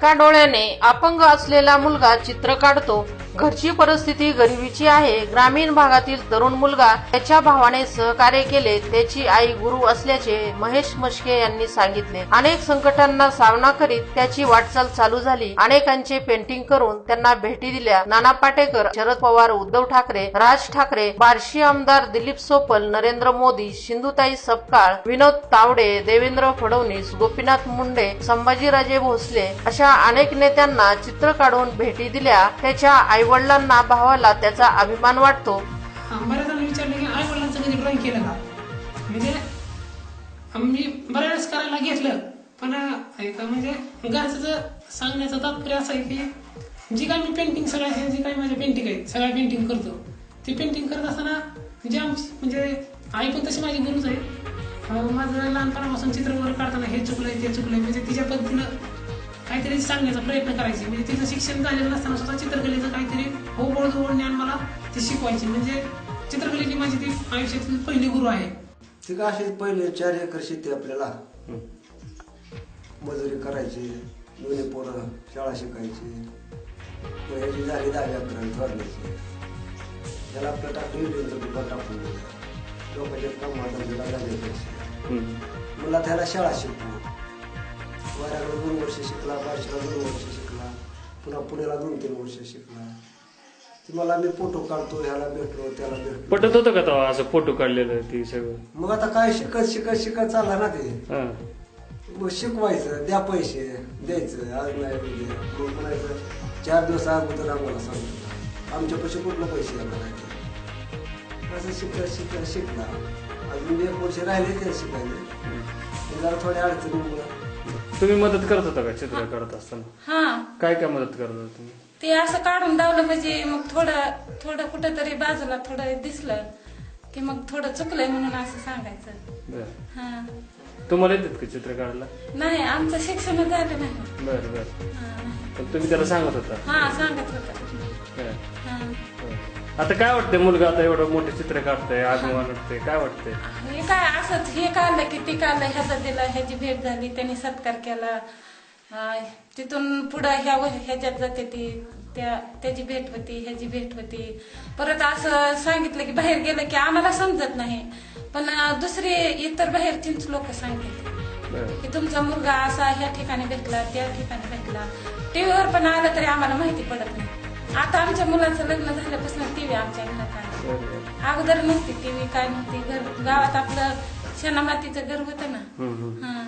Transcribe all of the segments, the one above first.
एका डोळ्याने अपंग असलेला मुलगा चित्र काढतो. घरची परिस्थिती गरिबीची आहे. ग्रामीण भागातील तरुण मुलगा त्याच्या भावाने सहकार्य केले. त्याची आई गुरु असल्याचे महेश मश्के यांनी सांगितले. अनेक संकटांना सामना करीत त्याची वाटचाल चालू झाली. अनेकांचे पेंटिंग करून त्यांना भेटी दिल्या. नाना पाटेकर शरद पवार उद्धव ठाकरे राज ठाकरे बार्शी आमदार दिलीप सोपल नरेंद्र मोदी सिंधुताई सपकाळ विनोद तावडे देवेंद्र फडणवीस गोपीनाथ मुंडे संभाजीराजे भोसले अशा अनेक नेत्यांना चित्र काढून भेटी दिल्या. त्याच्या आई आईवडिलांना भावाला त्याचा अभिमान वाटतो. बऱ्याच जणांनी विचारलं की आई वडिलांचं कधी ड्रॉइंग केलं का? म्हणजे मी बऱ्याच करायला घेतलं पण एक म्हणजे घरचं सांगण्याचं तात्पर्य असं आहे की जी काय मी पेंटिंग सगळ्या जी काही माझ्या पेंटिंग आहेत सगळ्या पेंटिंग करतो. ती पेंटिंग करत असताना जे आमची म्हणजे आई पण तशी माझी गुरुच आहे. माझं लहानपणापासून चित्र वगैरे काढताना हे चुकलंय ते चुकलंय म्हणजे तिच्या पद्धतीनं काहीतरी सांगण्याचा प्रयत्न करायचे म्हणजे तिचं शिक्षण झालेलं नसताना स्वतः चित्रकलेचं काहीतरी ओबळ जवळ ज्ञान मला ते शिकवायची म्हणजे चित्रकलेची माझी ती आयुष्यातील पहिली गुरु आहे ती का पहिले चार एकर शेती आपल्याला मजुरी करायची दोन्ही पोरं शाळा शिकायची याची झाली दहावी अकरावी थोरल्याची त्याला आपलं टाकून इंडियनचं टाकून लोकांच्या कामाला झाले पैसे मला त्याला शाळा शिकवू वाऱ्याकडे दोन वर्ष शिकला बारशीला दोन वर्ष शिकला पुन्हा पुण्याला दोन तीन वर्ष शिकला ती मला मी फोटो काढतो ह्याला भेटलो त्याला भेटलो पटत होतं का तेव्हा असं फोटो काढलेलं ती सगळं. मग आता काय शिकत शिकत शिकत चालला ना ते. हा. मग शिकवायचं द्या पैसे द्यायचं आज नाही उद्या. मग म्हणायचं चार दिवस अगोदर आम्हाला सांगतो आमच्यापाशी कुठलं पैसे येणार ते. असं शिकत शिकत शिकला. अजून एक वर्ष राहिले ते शिकायला. मग जरा थोड्या अडचणीमुळे तुम्ही मदत करत होता का चित्र काढत असताना? हा. काय काय मदत करत होता तुम्ही? ते असं काढून लावलं म्हणजे मग थोडं थोडं कुठं तरी बाजूला थोडं दिसलं की मग थोडं चुकलंय म्हणून असं सांगायचं. बर. हा. तुम्हाला येतात का चित्र काढायला? नाही आमचं शिक्षण झालं नाही. बर बर. हा, नाही. पण तुम्ही त्याला सांगत होता. हा सांगत होतं. बर, हा. बर. आता काय वाटतंय मुलगा आता एवढं मोठे चित्र काढतंय अभिमान वाटतंय? काय वाटतंय? हे काय असंच हे काढलं की ती काढलं ह्याचा दिला ह्याची भेट झाली त्यांनी सत्कार केला. तिथून पुढं ह्या ह्याच्यात जाते ती त्या त्याची भेट होती ह्याची भेट होती. परत असं सांगितलं की बाहेर गेलं की आम्हाला समजत नाही. पण अं, दुसरे इतर बाहेरचीच लोक सांगितले. बर. की तुमचा मुलगा असा ह्या ठिकाणी भेटला त्या ठिकाणी भेटला. टीव्हीवर पण आलं तरी आम्हाला माहिती पडत नाही. आता आमच्या मुलाचं लग्न झाल्यापासून टीव्ही आमच्या घरात आली बर बर अगोदर नव्हती टीव्ही काय नव्हती. घर गावात आपलं शेणामातीचं घर होतं ना. हा.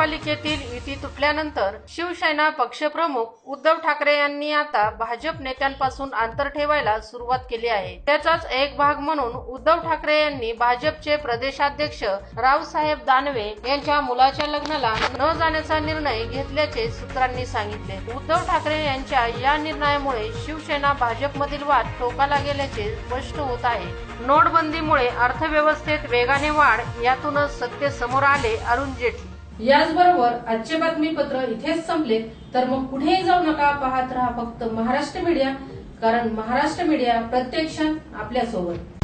महापालिकेतील युती तुटल्यानंतर शिवसेना पक्षप्रमुख उद्धव ठाकरे यांनी आता भाजप नेत्यांपासून अंतर ठेवायला सुरुवात केली आहे. त्याचाच एक भाग म्हणून उद्धव ठाकरे यांनी भाजपचे प्रदेशाध्यक्ष रावसाहेब दानवे यांच्या मुलाच्या लग्नाला न जाण्याचा निर्णय घेतल्याचे सूत्रांनी सांगितले. उद्धव ठाकरे यांच्या या निर्णयामुळे शिवसेना भाजपमधील वाद टोकाला गेल्याचे स्पष्ट होत आहे. नोटबंदीमुळे अर्थव्यवस्थेत वेगाने वाढ यातूनच सत्य समोर आले अरुण जेटली. याचबरोबर आजचे बातमीपत्र इथेच संपले. तर मग कुठेही जाऊ नका पाहत राहा फक्त महाराष्ट्र मीडिया कारण महाराष्ट्र मीडिया प्रत्यक्षात आपल्यासोबत.